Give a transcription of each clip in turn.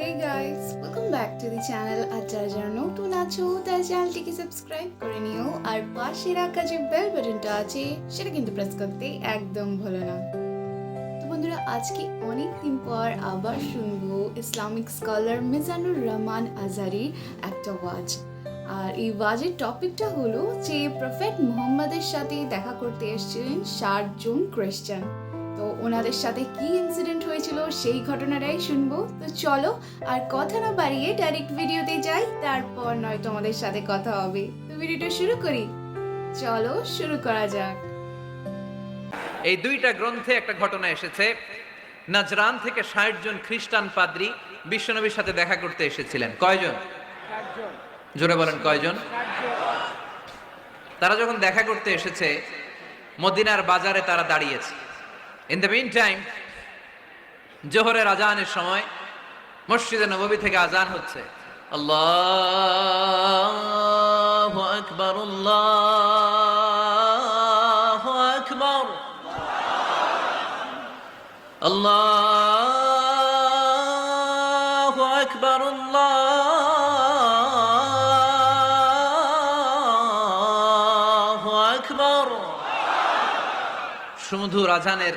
Hey guys welcome back to the channel আর যারা যারা নতুন আছো, তারা চ্যানেলটিকে সাবস্ক্রাইব করে নিও। আর পাশে রাখা যে বেল বাটনটা আছে, সেটা কিন্তু প্রেস করতে একদম ভুলো না। তো বন্ধুরা, আজকে অনেক দিন পর আবার শুনব ইসলামিক স্কলার মিজানুর রহমান আজারির একটা ওয়াজ। আর এই ওয়াজের টপিকটা হলো যে প্রফেট মুহাম্মাদের সাথে দেখা করতে এসেছিলেন ষাট জন খ্রিস্টান তো ওনাদের সাথে কি ইনসিডেন্ট হয়েছিল সেই ঘটনাটাই শুনব। তো চলো আর কথা না বাড়িয়ে ডাইরেক্ট ভিডিওতে যাই, তারপর নয়তো আমাদের সাথে কথা হবে। তো ভিডিওটা শুরু করি। চলো শুরু করা যাক। এই দুইটা গ্রন্থে একটা ঘটনা এসেছে। নাজরান থেকে ষাট জন খ্রিস্টান পাদ্রী বিশ্বনবীর সাথে দেখা করতে এসেছিলেন। কয়জন? জোরে বলেন, কয়জন? তারা যখন দেখা করতে এসেছে, মদিনার বাজারে তারা দাঁড়িয়েছে। ইন দ্য মিন টাইম জোহরের আজানের সময় মসজিদে নববী থেকে আজান হচ্ছে। আল্লাহ আকবর আল্লাহ আকবর। আল্লাহ আকবর আল্লাহ আকবর। সুমধুর আজানের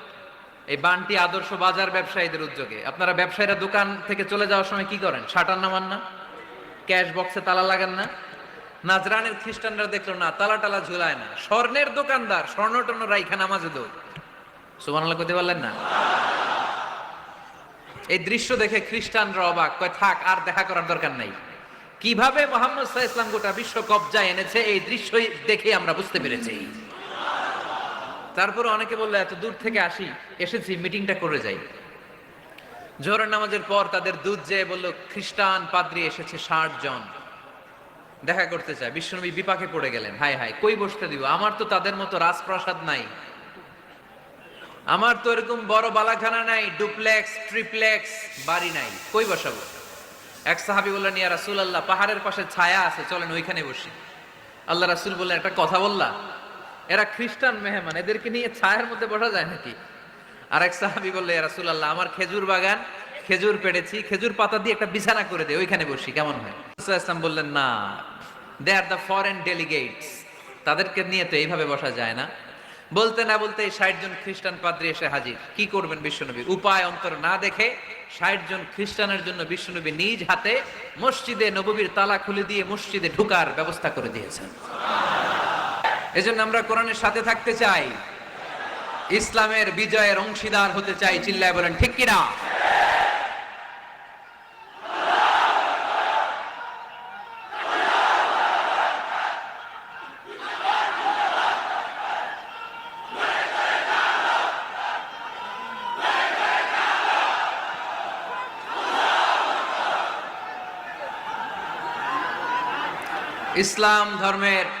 এই বানটি আদর্শ বাজার ব্যবসায়ীদের উদ্যোগে। আপনারা ব্যবসায়ীরা দোকান থেকে চলে যাওয়ার সময় কি করেন? শাটার নামান না? ক্যাশ বক্সে তালা লাগান না? নাজরানের খ্রিস্টানরা দেখল, না, তালা টালা ঝুলায় না। স্বর্ণের দোকানদার, স্বর্ণ টর্ণ রাইখা নামাজে দৌড়। সুবহানাল্লাহ করতে পারলেন না? এই দৃশ্য দেখে খ্রিস্টানরা অবাক, কয়, থাক, আর দেখা করার দরকার নাই। কীভাবে মোহাম্মদ সাহা ইসলাম গোটা বিশ্ব কবজায় এনেছে, এই দৃশ্য দেখে আমরা বুঝতে পেরেছি। তারপরে অনেকে বলল, এত দূর থেকে আসি, এসেছি মিটিংটা করে যাই। জোহরের নামাজের পর তাদের দুধ যেয়ে বলল, খ্রিস্টান পাদ্রী এসেছে ষাট জন। দেখা করতে চায়। বিশ্বনবী বিপাকে পড়ে গেলেন। হাই হাই কই বসতে দিব? আমার তো তাদের মতো রাজপ্রাসাদ নাই। আমার তো এরকম বড় বালাখানা নাই, ডুপ্লেক্স, ট্রিপ্লেক্স, বাড়ি নাই। কই বসাবো? এক সাহাবি বললেন, ইয়া রাসুল আল্লাহ পাহাড়ের পাশে ছায়া আছে, চলেন ওইখানে বসি। আল্লাহ রাসুল বললেন, একটা কথা বললা? এরা খ্রিস্টান মেহমান, এদেরকে নিয়ে ছায়ার মধ্যে বসা যায় নাকি? আর এক সাহাবি বললে, ইয়া রাসুল আমার খেজুর বাগান, খেজুর পেড়েছি, খেজুর পাতা দিয়ে একটা বিছানা করে দে, ওইখানে বসি, কেমন হয়? বললেন, no they are the foreign delegates তাদেরকে নিয়ে তো এইভাবে বসা যায় না। বলতে না বলতে ষাট জন খ্রিস্টান পাদ্রী এসে হাজির। কি করবেন বিশ্বনবী? উপায় অন্তর না দেখে ষাট জন খ্রিস্টানের জন্য বিশ্বনবী নিজ হাতে মসজিদে নববীর তালা খুলে দিয়ে মসজিদে ঢুকার ব্যবস্থা করে দিয়েছেন। এজন্য আমরা কোরআনের সাথে থাকতে চাই। ইসলামের বিজয়ের অংশীদার হতে চাই, চিল্লায় বলেন, ঠিক কিনা? ইসলাম ধর্মের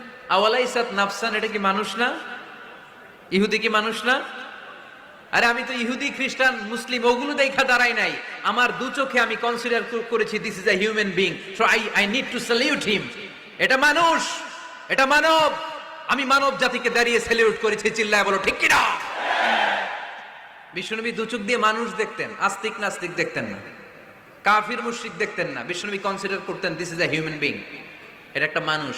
আওয়ালাইসাত নাফসান, এটা কি মানুষ না? ইহুদি কি মানুষ না? আরে আমি তো ইহুদি, খ্রিস্টান, মুসলিম, ওগুলো দেখা দাঁড়াই নাই। আমার দু চোখে আমি কনসিডার করেছি this is a human being so I I need to salute him এটা মানুষ, এটা মানব। আমি মানব জাতিকে দাঁড়িয়ে স্যালিউট করেছি, চিল্লায় বলো, ঠিক কিনা? বিষ্ণুনবী দু চোখ দিয়ে মানুষ দেখতেন, আস্তিক নাস্তিক দেখতেন না। কাফির মুশরিক দেখতেন না। বিষ্ণুনবী কনসিডার করতেন this is a human being এটা একটা মানুষ।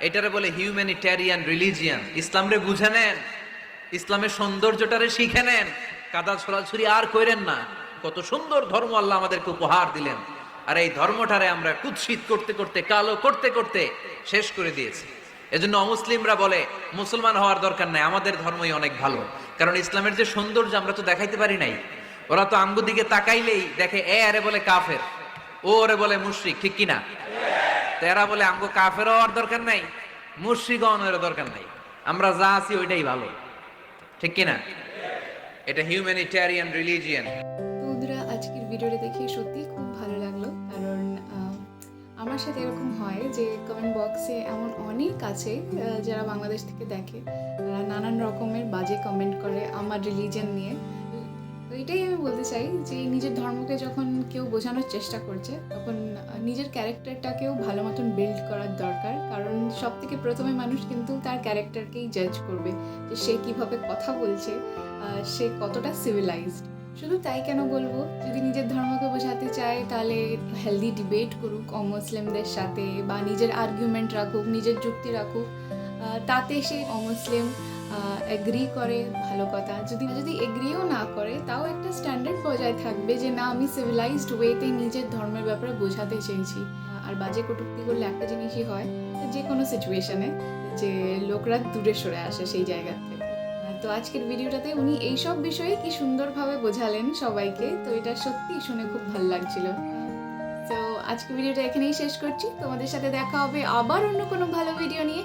এটারে বলে হিউম্যানিটেরিয়ান রিলিজিয়ান ইসলামরে বুঝে নেন। ইসলামের সৌন্দর্যটারে শিখে নেন। কাদা ছড়াছড়ি আর কইরেন না। কত সুন্দর ধর্ম আল্লাহ আমাদেরকে উপহার দিলেন। আর এই ধর্মটারে আমরা কুৎসিত করতে করতে, কালো করতে করতে শেষ করে দিয়েছি। এজন্য অমুসলিমরা বলে, মুসলমান হওয়ার দরকার নাই, আমাদের ধর্মই অনেক ভালো। কারণ ইসলামের যে সৌন্দর্য আমরা তো দেখাইতে পারি নাই। ওরা তো আঙ্গু দিকে তাকাইলেই দেখে, এ আরে বলে কাফের, ও ওরে বলে মুশরিক, ঠিক কিনা? তেরা বলে, আমগো কাফের হওয়ার দরকার নাই হওয়ার দরকার নাই। আমরা যা আছি ওইটাই ভালো। ঠিক কিনা? এটা হিউম্যানিটেরিয়ান রিলিজিয়ান বন্ধুরা, আজকের ভিডিওটা দেখে সত্যি খুব ভালো লাগল, কারণ আমার সাথে এরকম হয় যে কমেন্ট বক্সে এমন অনেক আছে যারা বাংলাদেশ থেকে দেখে। তারা নানান রকমের বাজে কমেন্ট করে আমার রিলিজন নিয়ে। এটাই আমি বলতে চাই যে নিজের ধর্মকে যখন কেউ বোঝানোর চেষ্টা করছে, তখন নিজের ক্যারেক্টারটাকেও ভালো মতন বিল্ড করার দরকার। কারণ সব থেকে প্রথমে মানুষ কিন্তু তার ক্যারেক্টারকেই জাজ করবে যে সে কীভাবে কথা বলছে সে কতটা সিভিলাইজড শুধু তাই কেন বলব? যদি নিজের ধর্মকে বোঝাতে চায়, তাহলে হেলদি ডিবেট করুক অমুসলিমদের সাথে বা নিজের আর্গুমেন্ট রাখুক, নিজের যুক্তি রাখুক। তাতে সে অমুসলিম এগ্রি করে, ভালো কথা। যদি যদি এগ্রিও না করে, তাও একটা স্ট্যান্ডার্ড বজায় থাকবে যে, না, আমি সিভিলাইজড ওয়েতে নিজের ধর্মের ব্যাপারে বোঝাতে চেয়েছি। আর বাজে কটূক্তি করলে একটা জিনিসই হয়, যে কোনো সিচুয়েশনে যে লোকরা দূরে সরে আসে সেই জায়গা থেকে। তো আজকের ভিডিওটাতে উনি এইসব বিষয়ে কি সুন্দরভাবে বোঝালেন সবাইকে, তো এটা সত্যি শুনে খুব ভালো লাগছিল। তো আজকে ভিডিওটা এখানেই শেষ করছি। তোমাদের সাথে দেখা হবে আবার অন্য কোনো ভালো ভিডিও নিয়ে।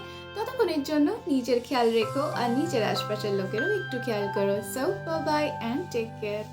ততক্ষণের জন্য নিজের খেয়াল রেখো আর নিজের আশপাশের লোকেরও একটু খেয়াল করো। So bye and take care